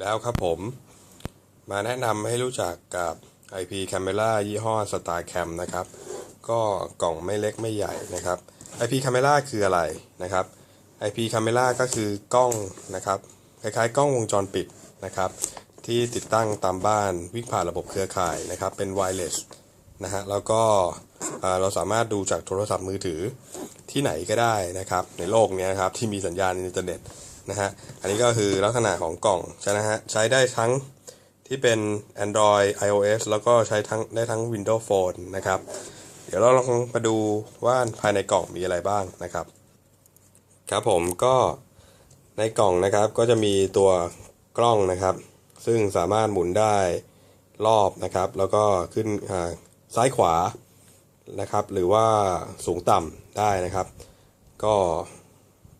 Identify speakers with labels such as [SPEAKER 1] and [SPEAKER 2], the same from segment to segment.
[SPEAKER 1] แล้วครับผมมาแนะนำให้รู้จักกับ IP Camera ยี่ห้อ StarCam นะครับ ก็กล่องไม่เล็กไม่ใหญ่นะครับ IP Camera คืออะไรนะครับ IP Camera ก็คือกล้องนะครับคล้ายๆ กล้องวงจรปิดนะครับ ที่ติดตั้งตามบ้านวิ่งผ่านระบบเครือข่ายนะครับ เป็น wireless นะฮะแล้วก็เราสามารถดูจากโทรศัพท์มือถือที่ไหนก็ได้นะครับ ในโลกนี้นะครับที่มีสัญญาณอินเทอร์เน็ต นะฮะ อันนี้ก็คือลักษณะของกล่องใช่นะฮะ ใช้ได้ทั้งที่เป็น Android iOS แล้วก็ใช้ทั้งได้ทั้ง Windows Phone นะครับ เดี๋ยวเราลองมาดูว่าภายในกล่องมีอะไรบ้างนะครับ ครับผมก็ในกล่องนะครับก็จะมีตัวกล้องนะครับ ซึ่งสามารถหมุนได้รอบนะครับ แล้วก็ขึ้นซ้ายขวานะครับ หรือว่าสูงต่ำได้นะครับ ก็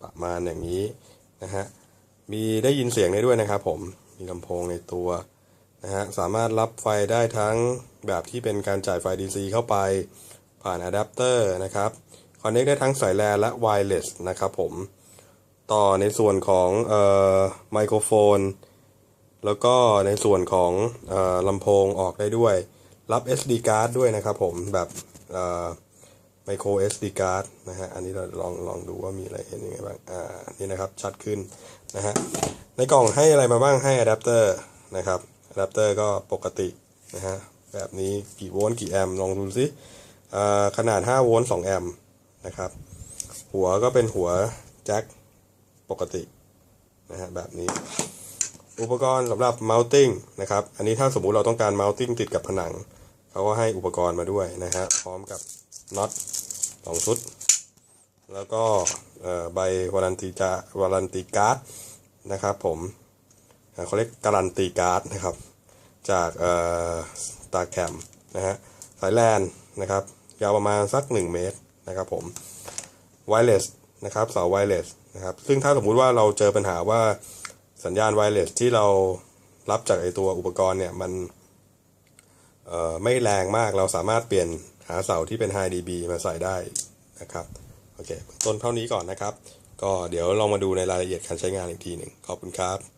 [SPEAKER 1] ประมาณอย่างนี้ นะฮะมีได้ยินเสียงได้ด้วยนะครับผมมีลำโพงในตัวนะฮะสามารถรับไฟได้ทั้งแบบที่เป็นการจ่ายไฟ DC เข้าไปผ่านอะแดปเตอร์นะครับคอนเน c ได้ทั้งสายแลนและไวเลสนะครับผมต่อในส่วนของเอ่อไมโครโฟน แล้วก็ในส่วนของเอ่อลำโพงออกได้ด้วย รับ SD card ด้วยนะครับผมแบบเอ่อ ไมโคร SD card นะฮะ อันนี้เราลองลองดูว่ามีอะไรเห็นยังไงบ้าง อ่า นี่นะครับ ชัดขึ้นนะฮะ ในกล่องให้อะไรมาบ้าง ให้อะแดปเตอร์นะครับ อะแดปเตอร์ก็ปกตินะฮะ แบบนี้กี่โวลต์กี่แอมป์ลองดูสิอ่าขนาด 5 โวลต์ 2 แอมป์นะครับ หัวก็เป็นหัวแจ็คปกตินะฮะ แบบนี้ อุปกรณ์สำหรับ mounting นะครับ อันนี้ถ้าสมมุติเราต้องการ mounting ติดกับผนัง เขาก็ให้อุปกรณ์มาด้วยนะฮะ พร้อมกับ น็อตสองชุด แล้วก็ใบวารันตีจาวารันตีการ์ดนะครับผมเอ่อเขาเรียกการันตีการ์ดนะครับ จากเอ่อตาแคมนะฮะสายแลนนะครับ ยาวประมาณสัก 1 เมตรนะครับผมไวเลสนะครับเสาไวเลสนะครับ ซึ่งถ้าสมมุติว่าเราเจอปัญหาว่าสัญญาณไวเลสที่เรารับจากไอตัวอุปกรณ์เนี่ย มันไม่แรงมากเราสามารถเปลี่ยน หาเสาที่เป็น High dB มาใส่ได้นะครับโอเคต้นเท่านี้ก่อนนะครับ ก็เดี๋ยวลองมาดูในรายละเอียดการใช้งานอีกทีหนึ่งขอบคุณครับ